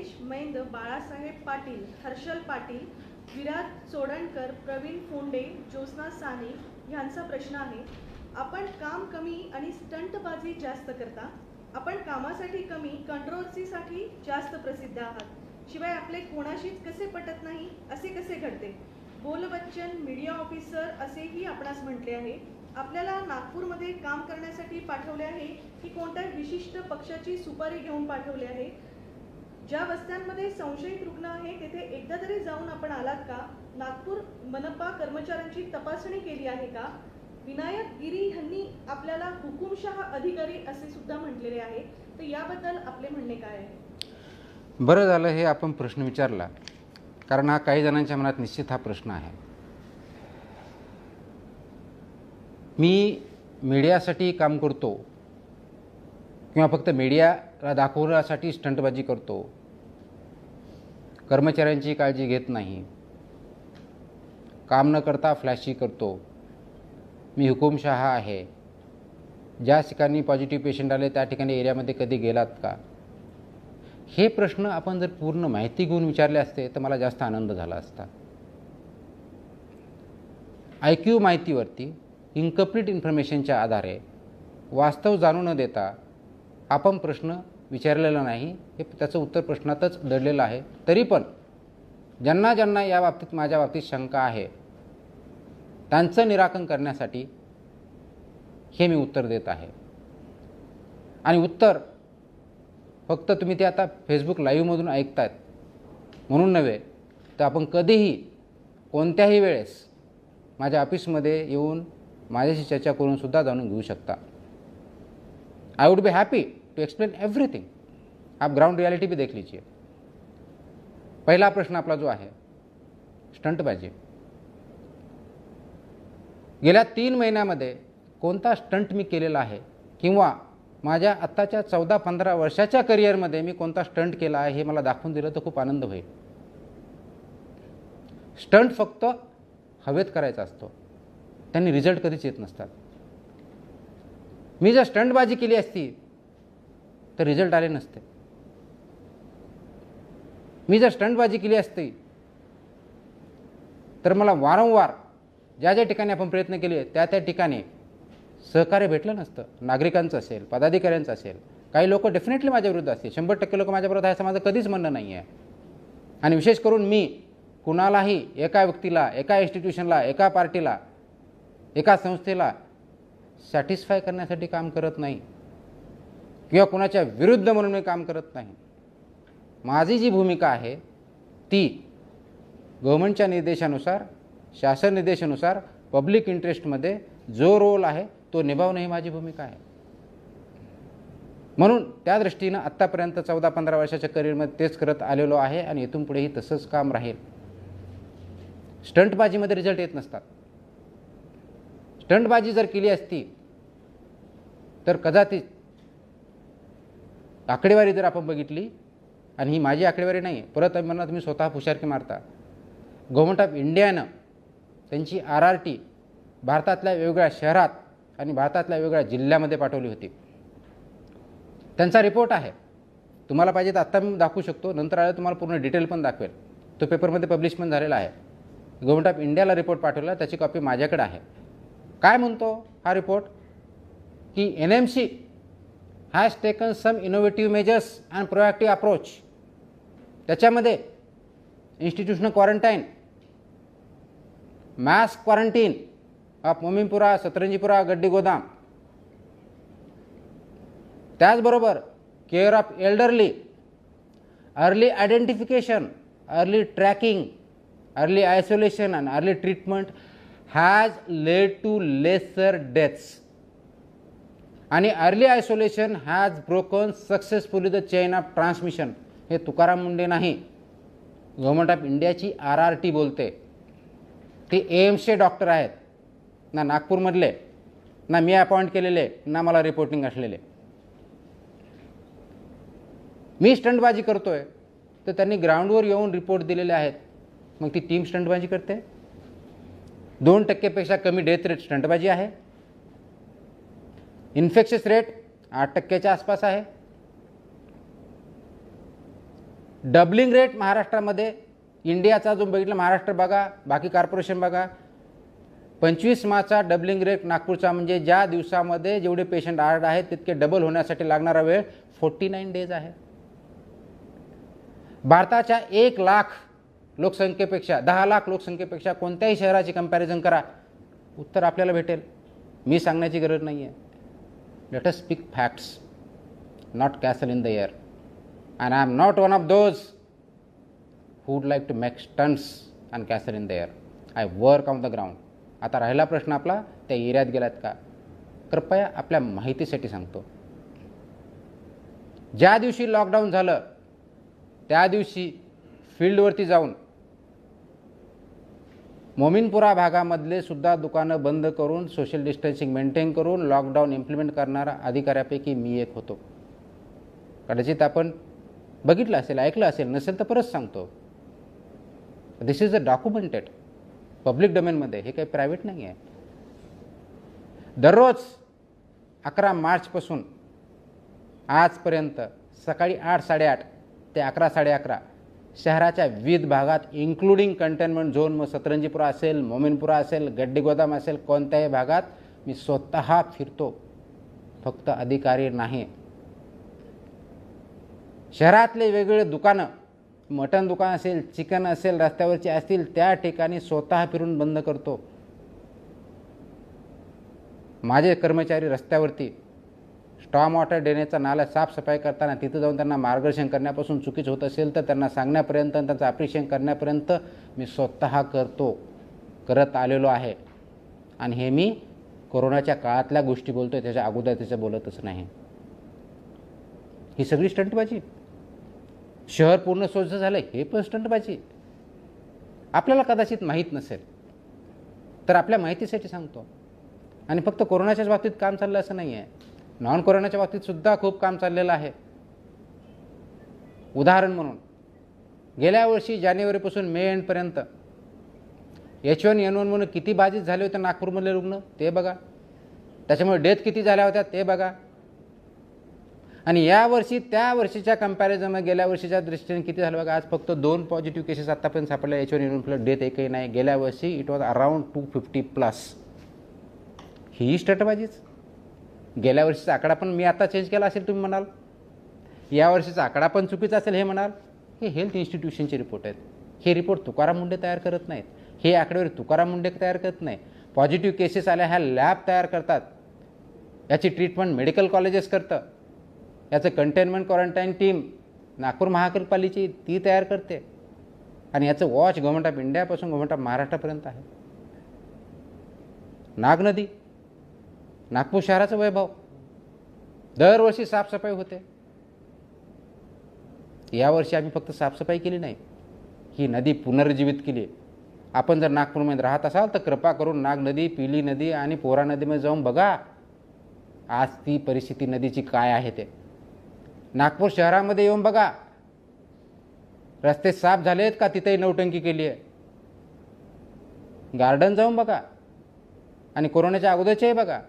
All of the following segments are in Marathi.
राजेश मैंद बाळासाहेब पाटील हर्षल पाटील विराज चोडणकर प्रवीण फोंडे ज्योत्ना साने ह्यांचा प्रश्न आहे आपण काम कमी आणि स्टंटबाजी जास्त करता? आपण कामासाठी कमी कंट्रोलसीसाठी जास्त प्रसिद्ध आहात. शिवाय आपले कोणाशीच कसे पटत नाही असे कसे घडते? बोल बच्चन मीडिया ऑफिसर असेही आपणास म्हटले आहे. आपल्याला नागपूरमध्ये काम करण्यासाठी पाठवले आहे की कोणत्या विशिष्ट पक्षाची सुपारी घेऊन पाठवले आहे? ज्या वस्त्यांमध्ये संशयित रुग्ण आहे तेथे एकदा तरी जाऊन आपण आलात का? नागपूर मनपा कर्मचाऱ्यांची तपासणी केली आहे का? विनायक गिरी यांनी आपल्याला हुकुमशहा अधिकारी असे सुद्धा म्हटलेले आहे. तर याबद्दल आपले म्हणणे काय आहे? बरं झालं हे आपण प्रश्न विचारला. कारण हा काही जणांच्या मनात निश्चित हा प्रश्न आहे. मी मीडियासाठी काम करतो. किंवा फक्त मीडियाला दाखवण्यासाठी स्टंटबाजी करतो. कर्मचाऱ्यांची काळजी घेत नाही. काम न करता फ्लॅशी करतो. मी हुकुमशहा आहे. ज्या ठिकाणी पॉझिटिव्ह पेशंट आले त्या ठिकाणी एरियामध्ये कधी गेलात का? हे प्रश्न आपण जर पूर्ण माहिती घेऊन विचारले असते तर मला जास्त आनंद झाला असता. आय क्यू माहितीवरती इन्कम्प्लीट इन्फॉर्मेशनच्या आधारे वास्तव जाणू न देता आपण प्रश्न विचारलेलं नाही हे त्याचं उत्तर प्रश्नातच दडलेलं आहे. तरी पण ज्यांना ज्यांना या बाबतीत माझ्या बाबतीत शंका आहे त्यांचं निराकरण करण्यासाठी हे मी उत्तर देत आहे. आणि उत्तर फक्त तुम्ही ते आता फेसबुक लाईव्हमधून ऐकतायत. म्हणून नव्हे तर आपण कधीही कोणत्याही वेळेस माझ्या ऑफिसमध्ये येऊन माझ्याशी चर्चा करूनसुद्धा जाणून घेऊ शकता. I would be happy to explain everything आप ग्राउंड रियालिटी भी देख लीजिए। पहिला प्रश्न आपला जो आहे स्टंटबाजी गेल्या तीन महिन्यामध्ये कोणता स्टंट मी केलेला आहे किंवा माझ्या आत्ताच्या चौदा पंधरा वर्षाच्या करिअरमध्ये मी कोणता स्टंट केला आहे हे मला दाखवून दिलं तर खूप आनंद होईल. स्टंट फक्त हवेत करायचा असतो. त्यांनी रिझल्ट कधीच येत नसतात. मी जर स्टंटबाजी केली असती तर रिझल्ट आले नसते. मी जर स्टंटबाजी केली असती तर मला वारंवार ज्या ज्या ठिकाणी आपण प्रयत्न केले त्या त्या ठिकाणी सहकार्य भेटलं नसतं. नागरिकांचं असेल पदाधिकाऱ्यांचं असेल काही लोक डेफिनेटली माझ्या विरुद्ध असतील. शंभर टक्के लोक माझ्याबरोबर आहे असं माझं कधीच म्हणणं नाही आहे आणि विशेष करून मी कुणालाही एका व्यक्तीला एका इन्स्टिट्यूशनला एका पार्टीला एका संस्थेला सॅटिस्फाय करण्यासाठी काम करत नाही. किंवा कुणाच्या विरुद्ध म्हणून मी काम करत नाही. माझी जी भूमिका आहे ती गव्हर्मेंटच्या निर्देशानुसार शासन निर्देशानुसार पब्लिक इंटरेस्टमध्ये जो रोल आहे तो निभावणं ही माझी भूमिका आहे. म्हणून त्या दृष्टीनं आत्तापर्यंत चौदा पंधरा वर्षाच्या करिअरमध्ये तेच करत आलेलो आहे आणि इथून पुढेही तसंच काम राहील. स्टंटबाजीमध्ये रिझल्ट येत नसतात. स्टंटबाजी जर केली असती तर कदाचित आकडेवारी जर आपण बघितली आणि ही माझी आकडेवारी नाही परत म्हणा तुम्ही स्वतः हुशारकी मारता. गव्हर्मेंट ऑफ इंडियानं त्यांची आर आर टी भारतातल्या वेगवेगळ्या शहरात आणि भारतातल्या वेगवेगळ्या जिल्ह्यामध्ये पाठवली होती. त्यांचा रिपोर्ट आहे. तुम्हाला पाहिजे तर आत्ता मी दाखवू शकतो नंतर आलं तुम्हाला पूर्ण डिटेल पण दाखवेल. तो पेपरमध्ये पब्लिश पण झालेला आहे. गव्हर्मेंट ऑफ इंडियाला रिपोर्ट पाठवला त्याची कॉपी माझ्याकडे आहे. काय म्हणतो हा रिपोर्ट की N M C has taken some innovative measures and proactive approach त्याच्यामध्ये institutional quarantine mass quarantine of Mominpura Satranjipura Gaddi Godam. त्याचबरोबर care of elderly early identification early tracking early isolation and early treatment has led to lesser deaths आणि early isolation has broken successfully the chain of transmission हे तुकाराम मुंडे नाही. गव्हर्मेंट ऑफ इंडियाची आर आर टी बोलते. ते एम्सचे डॉक्टर आहेत. ना नागपूरमधले ना मी अपॉइंट केलेले ना मला रिपोर्टिंग असलेले. मी स्टंटबाजी करतो आहे तर त्यांनी ग्राउंडवर येऊन रिपोर्ट दिलेले आहेत. मग ती टीम स्टंटबाजी करते? दोन टक्केपेक्षा कमी डेथ रेट स्टंटबाजी आहे. इन्फेक्शस रेट आठ टक्क्याच्या आसपास आहे. डबलिंग रेट महाराष्ट्रामध्ये इंडियाचा जो बघितला महाराष्ट्र बघा बाकी कॉर्पोरेशन बघा. पंचवीस मार्चचा डबलिंग रेट नागपूरचा म्हणजे ज्या दिवसामध्ये जेवढे पेशंट आर्ड आहेत तितके डबल होण्यासाठी लागणारा वेळ फोर्टी नाईन डेज आहे. भारताच्या एक लाख लोकसंख्येपेक्षा दहा लाख लोकसंख्येपेक्षा कोणत्याही शहराची कंपॅरिझन करा. उत्तर आपल्याला भेटेल. मी सांगण्याची गरज नाही आहे let us speak facts, not castle in the air And I am not one of those who would like to make stunts and castle in the air. I work on the ground. आता राहिला प्रश्न आपला त्या एरियात गेलात का कृपया आपल्या माहितीसाठी सांगतो ज्या दिवशी लॉकडाऊन झालं त्या दिवशी फील्डवरती जाऊन मोमिनपुरा भागामधले सुद्धा दुकानं बंद करून सोशल डिस्टन्सिंग मेंटेन करून लॉकडाऊन इम्प्लिमेंट करणारा अधिकाऱ्यापैकी मी एक होतो. कदाचित आपण बघितलं असेल ऐकलं असेल नसेल तर परत सांगतो. This is a documented public डोमेनमध्ये हे काही प्रायव्हेट नाही आहे. दररोज अकरा मार्चपासून आजपर्यंत सकाळी आठ साडेआठ ते अकरा साडे अकरा शहराच्या विविध भागात इन्क्लुडिंग कंटेनमेंट झोन मग सतरंजीपुरा असेल मोमिनपुरा असेल गड्डी गोदाम असेल कोणत्याही भागात मी स्वतः फिरतो. फक्त अधिकारी नाही. शहरातले वेगवेगळे दुकानं मटण दुकान असेल चिकन असेल रस्त्यावरचे असतील त्या ठिकाणी स्वतः फिरून बंद करतो. माझे कर्मचारी रस्त्यावरती स्टॉम वॉटर ड्रेनेजचा नाला साफसफाई करताना तिथं जाऊन त्यांना मार्गदर्शन करण्यापासून चुकीचं होत असेल तर त्यांना सांगण्यापर्यंत आणि त्यांचं अप्रिशिएशन करण्यापर्यंत मी स्वतः करतो करत आलेलो आहे. आणि हे मी कोरोनाच्या काळातल्या गोष्टी बोलतो आहे त्याच्या अगोदर त्याचं बोलतच नाही. ही सगळी स्टंटबाजी शहर पूर्ण स्वच्छ झालं हे पण स्टंटबाजी आपल्याला कदाचित माहीत नसेल तर आपल्या माहितीसाठी सांगतो. आणि फक्त कोरोनाच्याच बाबतीत काम चाललं असं नाही आहे नॉन कोरोनाच्या बाबतीत सुद्धा खूप काम चाललेलं आहे. उदाहरण म्हणून गेल्या वर्षी जानेवारीपासून मे एंडपर्यंत एच वन एन वन म्हणून किती बाधित झाले होते नागपूरमधले रुग्ण? ते बघा. त्याच्यामुळे डेथ किती झाल्या होत्या? ते बघा. आणि यावर्षी त्या वर्षीच्या कम्पॅरिझनमध्ये गेल्या वर्षीच्या दृष्टीने किती झालं बघा? आज फक्त दोन पॉझिटिव्ह केसेस आत्तापर्यंत सापडल्या H one N one plus death एकही नाही. गेल्या वर्षी it was around two fifty plus ही स्टटबाजीच गेल्या वर्षीचा आकडा पण मी आता चेंज केला असेल तुम्ही म्हणाल. या वर्षीचा आकडा पण चुकीचा असेल हे म्हणाल. हे हेल्थ इन्स्टिट्यूशनचे रिपोर्ट आहेत. हे रिपोर्ट तुकाराम मुंडे तयार करत नाहीत. हे आकडेवारी तुकाराम मुंडे तयार करत नाही पॉझिटिव्ह केसेस आल्या ह्या लॅब तयार करतात. याची ट्रीटमेंट मेडिकल कॉलेजेस करतं. याचं कंटेनमेंट क्वारंटाईन टीम नागपूर महानगरपालिकेची ती तयार करते. आणि याचं वॉच गव्हर्मेंट ऑफ इंडियापासून गव्हर्मेंट ऑफ महाराष्ट्रापर्यंत आहे. नाग नदी नागपूर शहराचं वैभव. दरवर्षी साफसफाई होते. यावर्षी आम्ही फक्त साफसफाई केली नाही. ही नदी पुनर्जीवित केली. आपण जर नागपूरमध्ये राहत असाल तर कृपा करून नाग नदी पिली नदी आणि पोरा नदीमध्ये जाऊन बघा. आज ती परिस्थिती नदीची काय आहे ते. नागपूर शहरामध्ये येऊन बघा. रस्ते साफ झाले आहेत का तिथेही नौटंकी केली आहे. गार्डन जाऊन बघा. आणि कोरोनाच्या अगोदरचेही बघा.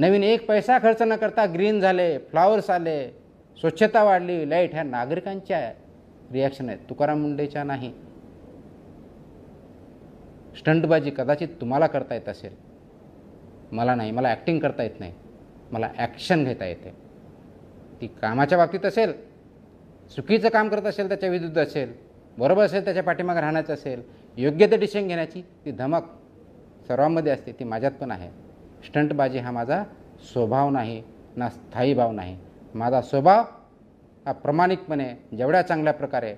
नवीन एक पैसा खर्च न करता ग्रीन झाले फ्लॉवर्स आले स्वच्छता वाढली लाइट ह्या नागरिकांच्या रिॲक्शन आहेत. तुकाराम मुंडेच्या नाही. स्टंटबाजी कदाचित तुम्हाला करता येत असेल. मला नाही मला ॲक्टिंग करता येत नाही. मला ॲक्शन घेता येते. ती कामाच्या बाबतीत असेल चुकीचं काम करत असेल त्याच्या विरुद्ध असेल बरोबर असेल त्याच्या पाठीमागे राहण्याचं असेल योग्य ते डिसिजन घेण्याची ती धमक सर्वांमध्ये असते ती माझ्यात पण आहे. स्टंटबाजी हा माझा स्वभाव नाही ना स्थायी भाव नाही. माझा स्वभाव हा प्रामाणिकपणे जेवढ्या चांगल्या प्रकारे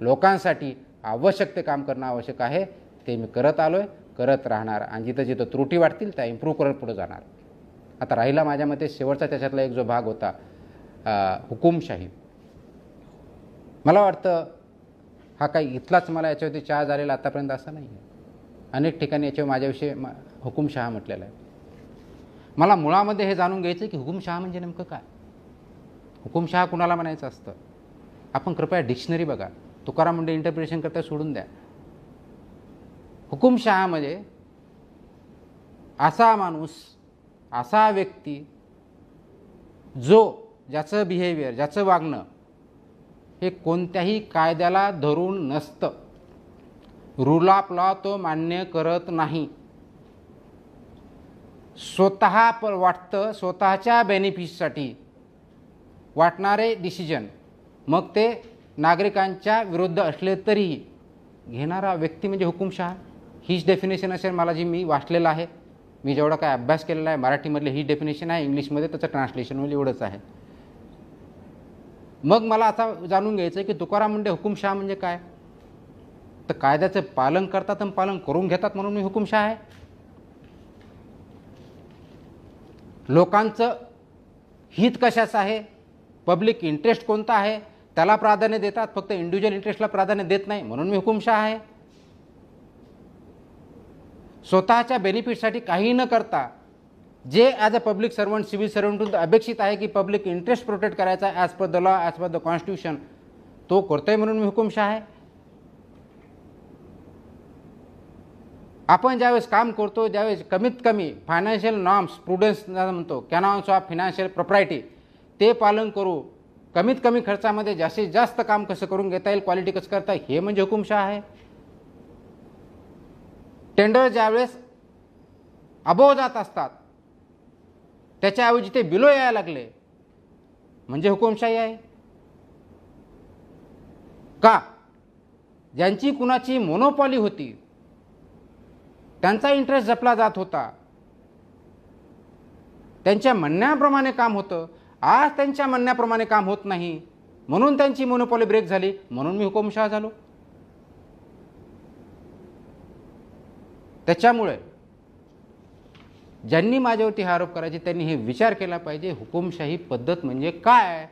लोकांसाठी आवश्यक ते काम करणं आवश्यक आहे ते मी करत आलो आहे करत राहणार. आणि जिथं जिथं त्रुटी वाटतील त्या इम्प्रूव्ह करत पुढे जाणार. आता राहिला माझ्या मते शेवटचा त्याच्यातला एक जो भाग होता हुकुमशाही. मला वाटतं हा काही इथलाच मला याच्यावरती चहा झालेला आतापर्यंत असं नाही आहे अनेक ठिकाणी याच्यावर माझ्याविषयी मा हुकुमशहा म्हटलेला आहे. मला मुळामध्ये हे जाणून घ्यायचं आहे की हुकुमशहा म्हणजे नेमकं काय? हुकुमशहा कुणाला म्हणायचं असतं? आपण कृपया डिक्शनरी बघा. तुकाराम मुंडे इंटरप्रिटेशन करता सोडून द्या. हुकुमशहा म्हणजे असा माणूस असा व्यक्ती जो ज्याचं बिहेवियर ज्याचं वागणं हे कोणत्याही कायद्याला धरून नसतं. रुलापला तो मान्य करत नाही. स्वतः प वाटतं स्वतःच्या बेनिफिटसाठी वाटणारे डिसिजन मग ते नागरिकांच्या विरुद्ध असले तरीही घेणारा व्यक्ती म्हणजे हुकुमशहा. हीच डेफिनेशन असेल मला जी मी वाचलेलं आहे. मी जेवढा काय अभ्यास केलेला आहे मराठीमधले ही डेफिनेशन आहे इंग्लिशमध्ये त्याचं ट्रान्सलेशन म्हणजे एवढंच आहे. मग मला आता जाणून घ्यायचं आहे की तुकाराम मुंडे हुकुमशहा म्हणजे काय? तर कायद्याचं पालन करतात आणि पालन करून घेतात म्हणून मी हुकुमशाह आहे. लोकांचं हित कशाचं आहे? पब्लिक इंटरेस्ट कोणता आहे? त्याला प्राधान्य देतात फक्त इंडिव्हिज्युअल इंटरेस्टला प्राधान्य देत नाही म्हणून मी हुकुमशाह आहे. स्वतःच्या बेनिफिटसाठी काही न करता जे as a public servant civil सर्वंटून अपेक्षित आहे की पब्लिक इंटरेस्ट प्रोटेक्ट करायचा as per the law as per the constitution तो करतोय म्हणून मी हुकुमशाह आहे. आपण ज्यावेळेस काम करतो ज्यावेळेस कमीत कमी फायनान्शियल नॉर्म्स प्रुडन्स म्हणतो कॅनॉन्स ऑफ फिनान्शियल प्रॉपर्टी ते पालन करू. कमीत कमी खर्चामध्ये जास्तीत जास्त काम कसं करून घेता येईल क्वालिटी कसं करता येईल हे म्हणजे हुकुमशाह आहे. टेंडर ज्यावेळेस अबोव जात असतात त्याच्याऐवजी ते बिलो यायला लागले म्हणजे हुकुमशाही आहे. का? ज्यांची कुणाची मोनोपॉली होती त्यांचा इंटरेस्ट जपला जात होता. त्यांच्या म्हणण्याप्रमाणे काम होतं. आज त्यांच्या म्हणण्याप्रमाणे काम होत नाही. म्हणून त्यांची मोनोपॉली ब्रेक झाली. म्हणून मी हुकुमशहा झालो. त्याच्यामुळे ज्यांनी माझ्यावरती हा आरोप करायचे त्यांनी हे विचार केला पाहिजे हुकुमशाही पद्धत म्हणजे काय?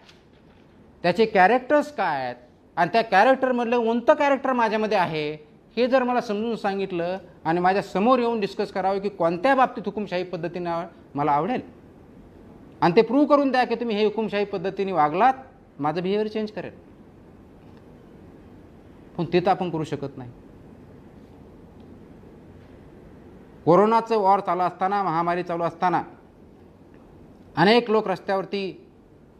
त्याचे कॅरेक्टर्स काय आहेत? आणि त्या कॅरेक्टरमधलं कोणतं कॅरेक्टर माझ्यामध्ये आहे? हे जर मला समजून सांगितलं आणि माझ्यासमोर येऊन डिस्कस करावं की कोणत्या बाबतीत हुकुमशाही पद्धतीने मला आवडेल? आणि ते प्रूव्ह करून द्या की तुम्ही हे हुकुमशाही पद्धतीने वागलात माझं बिहेवियर चेंज करेल. पण ते तर आपण करू शकत नाही. कोरोनाचं वॉर चालू असताना महामारी चालू असताना अनेक लोक रस्त्यावरती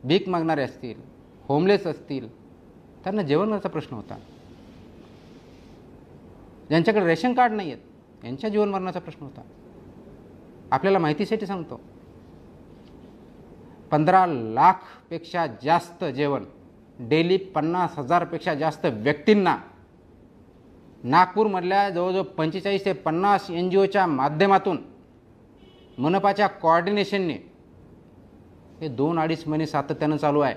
भीक मागणारे असतील होमलेस असतील त्यांना जेवणाचा प्रश्न होता. ज्यांच्याकडे रेशन कार्ड नाही आहेत यांच्या जीवनमरणाचा प्रश्न होता. आपल्याला माहितीसाठी सांगतो. पंधरा लाखपेक्षा जास्त जेवण डेली पन्नास हजारपेक्षा जास्त व्यक्तींना नागपूरमधल्या जवळजवळ पंचेचाळीस ते पन्नास एन जी ओच्या माध्यमातून मनपाच्या कॉर्डिनेशनने हे दोन अडीच महिने सातत्यानं चालू आहे.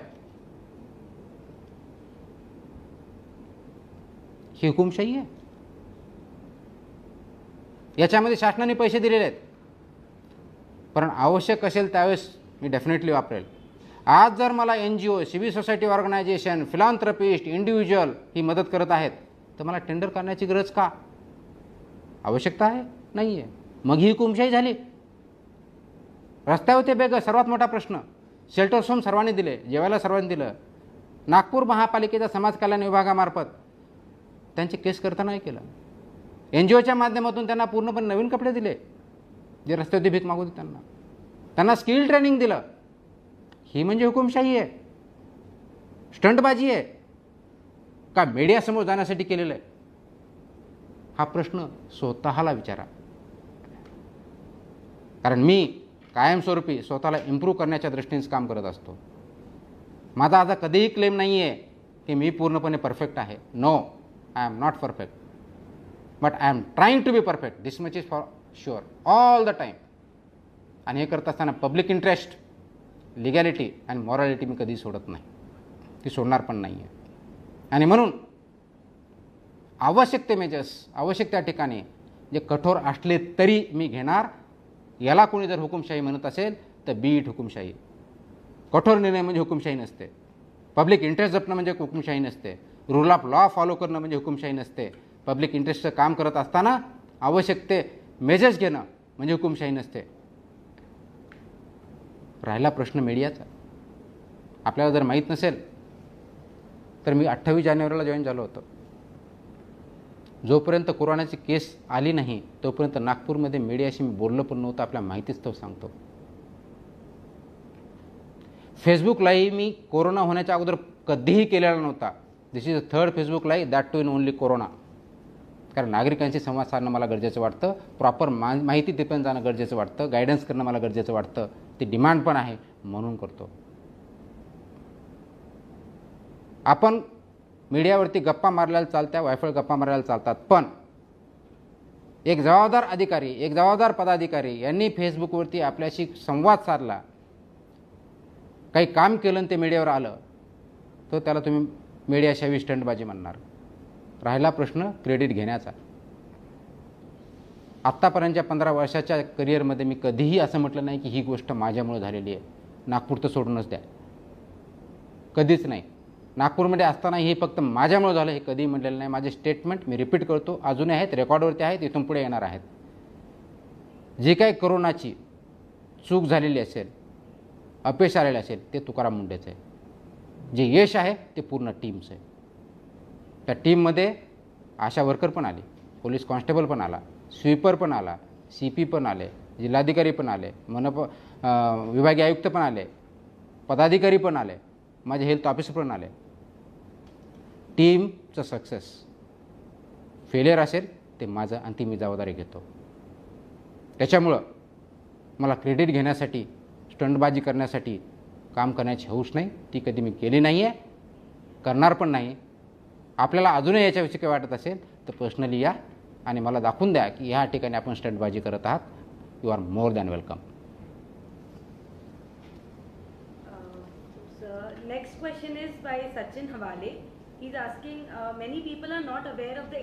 ही हुकुमशाही आहे. याच्यामध्ये शासनाने पैसे दिलेले आहेत. पण आवश्यक असेल त्यावेळेस मी डेफिनेटली वापरेल. आज जर मला N G O civil society organization philanthropist individual ही मदत करत आहेत तर मला टेंडर करण्याची गरज का? आवश्यकता आहे? नाही आहे मग ही हुकुमशाही झाली. रस्त्यावर ते बेग सर्वात मोठा प्रश्न. शेल्टर्स होम सर्वांनी दिले जेवायला सर्वांनी दिलं. नागपूर महापालिकेच्या समाज कल्याण विभागामार्फत त्यांचे केस करतानाही केलं. एन जी ओच्या माध्यमातून त्यांना पूर्णपणे नवीन कपडे दिले. जे रस्त्यावरती भीक मागवते त्यांना. त्यांना स्किल ट्रेनिंग दिलं. ही म्हणजे हुकुमशाही आहे. स्टंटबाजी आहे. का मीडियासमोर जाण्यासाठी केलेलं आहे? हा प्रश्न स्वतःला विचारा. कारण मी कायमस्वरूपी स्वतःला इम्प्रूव्ह करण्याच्या दृष्टीनेच काम करत असतो. माझा आता कधीही क्लेम नाही आहे की मी पूर्णपणे परफेक्ट आहे. No I am not perfect but I am trying to be perfect this much is for sure all the time आणि हे करत असताना पब्लिक इंटरेस्ट लिगॅलिटी आणि मॉरॅलिटी मी कधी सोडत नाही. ती सोडणार पण नाही आहे आणि म्हणून आवश्यक ते मेजर्स आवश्यक त्या ठिकाणी जे कठोर असले तरी मी घेणार. याला कोणी जर हुकुमशाही म्हणत असेल तर बी इट हुकुमशाही. कठोर निर्णय म्हणजे हुकुमशाही नसते. पब्लिक इंटरेस्ट जपणं म्हणजे हुकुमशाही नसते. रूल ऑफ लॉ फॉलो करणं म्हणजे हुकुमशाही नसते. पब्लिक इंटरेस्टचं काम करत असताना आवश्यक ते मेजर्स घेणं म्हणजे हुकुमशाही नसते. राहिला प्रश्न मीडियाचा. आपल्याला जर माहीत नसेल तर मी अठ्ठावीस जानेवारीला जॉईन झालो होतो. जोपर्यंत कोरोनाची केस आली नाही तोपर्यंत नागपूरमध्ये मीडियाशी मी बोललो पण नव्हतं आपल्या माहितीच तो सांगतो. फेसबुक लाईव्ह मी कोरोना होण्याच्या अगोदर कधीही केलेला नव्हता. This is a third Facebook live that too in only corona कारण नागरिकांशी संवाद साधणं मला गरजेचं वाटतं. प्रॉपर मा माहिती तिथपर्यंत जाणं गरजेचं वाटतं. गायडन्स करणं मला गरजेचं वाटतं. ते डिमांड पण आहे म्हणून करतो. आपण मीडियावरती गप्पा मारल्याला चालत्या वायफळ गप्पा मारायला चालतात. पण एक जबाबदार अधिकारी एक जबाबदार पदाधिकारी यांनी फेसबुकवरती आपल्याशी संवाद साधला. काही काम केलं आणि ते मीडियावर आलं तर त्याला तुम्ही मीडियाशिवाय स्टंटबाजी म्हणणार. राहिला प्रश्न क्रेडिट घेण्याचा. आत्तापर्यंतच्या पंधरा वर्षाच्या करिअरमध्ये मी कधीही असं म्हटलं नाही की ही गोष्ट माझ्यामुळे झालेली आहे. नागपूर तर सोडूनच द्या. कधीच नाही. नागपूरमध्ये असताना हे फक्त माझ्यामुळे झालं हे कधीही म्हटलेलं नाही. माझे स्टेटमेंट मी रिपीट करतो. अजूनही आहेत रेकॉर्डवरती आहेत इथून पुढे येणार आहेत. जे काही करोनाची चूक झालेली असेल अपयश आलेलं असेल ते तुकाराम मुंडेचं आहे. जे यश आहे ते पूर्ण टीमचं आहे. त्या टीममध्ये आशा वर्कर पण आली पोलीस कॉन्स्टेबल पण आला स्वीपर पण आला सी पी पण आले जिल्हाधिकारी पण आले मनप विभागीय आयुक्त पण आले पदाधिकारी पण आले माझे हेल्थ ऑफिसर पण आले. टीमचं सक्सेस. फेलियर असेल ते माझं अंतिम मी जबाबदारी घेतो. त्याच्यामुळं मला क्रेडिट घेण्यासाठी स्टंटबाजी करण्यासाठी काम करण्याची हौस नाही ती कधी मी केली नाही आहे करणार पण नाही आपल्याला अजूनही याच्याविषयी काही वाटत असेल तर पर्सनली या आणि मला दाखवून द्या की ह्या ठिकाणी आपण स्टंटबाजी करत आहात you are more than welcome next question next question is by Sachin Hawale. He's asking, uh, many people are not aware of the